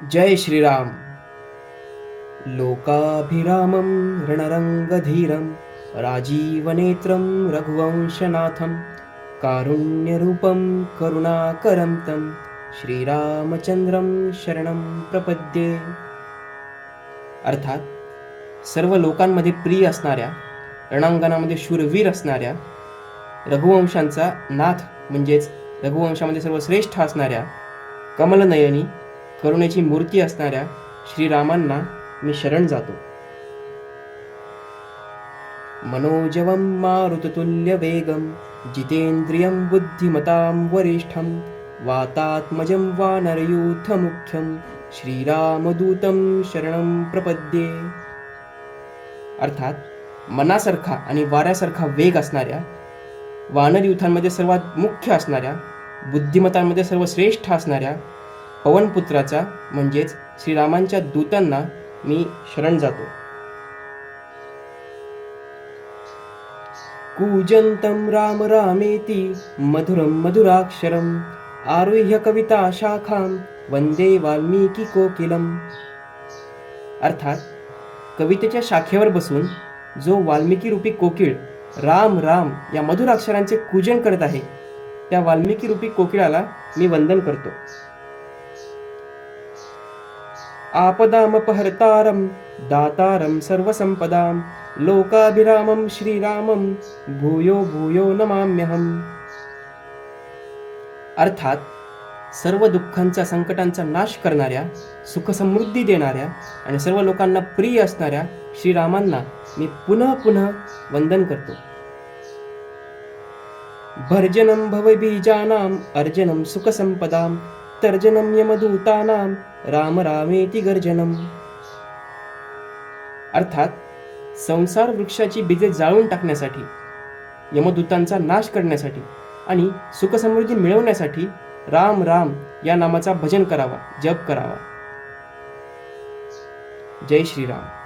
जय श्रीराम। लोकाभिरामं रणरङ्गधीरं राजीवनेत्रं रघुवंशनाथं कारुण्यरूपं करुणाकरं तं श्रीरामचंद्रं शरणं प्रपद्ये। अर्थात सर्व लोकांमध्ये प्रिय असणाऱ्या रणांगणामध्ये शूरवीर असणाऱ्या रघुवंशांचा नाथ म्हणजेच रघुवंशामध्ये सर्वश्रेष्ठ असणाऱ्या कमलनयनी करुणेची मूर्ती असणाऱ्या श्रीरामांना मी शरण जातो. मनोजवं मारुततुल्यवेगं जितेन्द्रियं बुद्धिमतां वरिष्ठं वातात्मजं वानरयूथमुख्यं श्रीरामदूतं शरणं प्रपद्ये. अर्थात मनासारखा आणि वाऱ्यासारखा वेग असणाऱ्या वानर युथांमध्ये सर्वात मुख्य असणाऱ्या बुद्धिमतांमध्ये सर्वश्रेष्ठ असणाऱ्या पवनपुत्राचा म्हणजेच श्रीरामांच्या दूतांना मी शरण जातो. कूजंतम राम रामेती मधुरम मधुराक्षरम आरुह्य कविता शाखां वंदे वाल्मिकी कोकिलम. अर्थात कवितेच्या शाखेवर बसून जो वाल्मिकी रूपी कोकिळ राम राम या मधुर अक्षरांचे पूजन करत आहे त्या वाल्मिकी रूपी कोकिळाला मी वंदन करतो. आपदामपहर्तारं दातारं सर्वसम्पदां लोकाभिरामं श्रीरामं भूयो भूयो नमाम्यहम् अर्थात सर्व दुःखांचा संकटांचा नाश करणाऱ्या सुखसमृद्धी देणाऱ्या आणि सर्व लोकांना प्रिय असणाऱ्या श्रीरामांना मी पुनः पुनः वंदन करतो. भर्जनं भवबीजानाम् अर्जनं सुखसंपदां तर्जनं यमदूतानां राम रामेती गर्जनम. अर्थात संसार वृक्षाची बीजे जाळून टाकण्यासाठी यमदूतांचा नाश करण्यासाठी आणि सुखसमृद्धी मिळवण्यासाठी राम राम या नामाचा भजन करावा जप करावा. जय श्रीराम.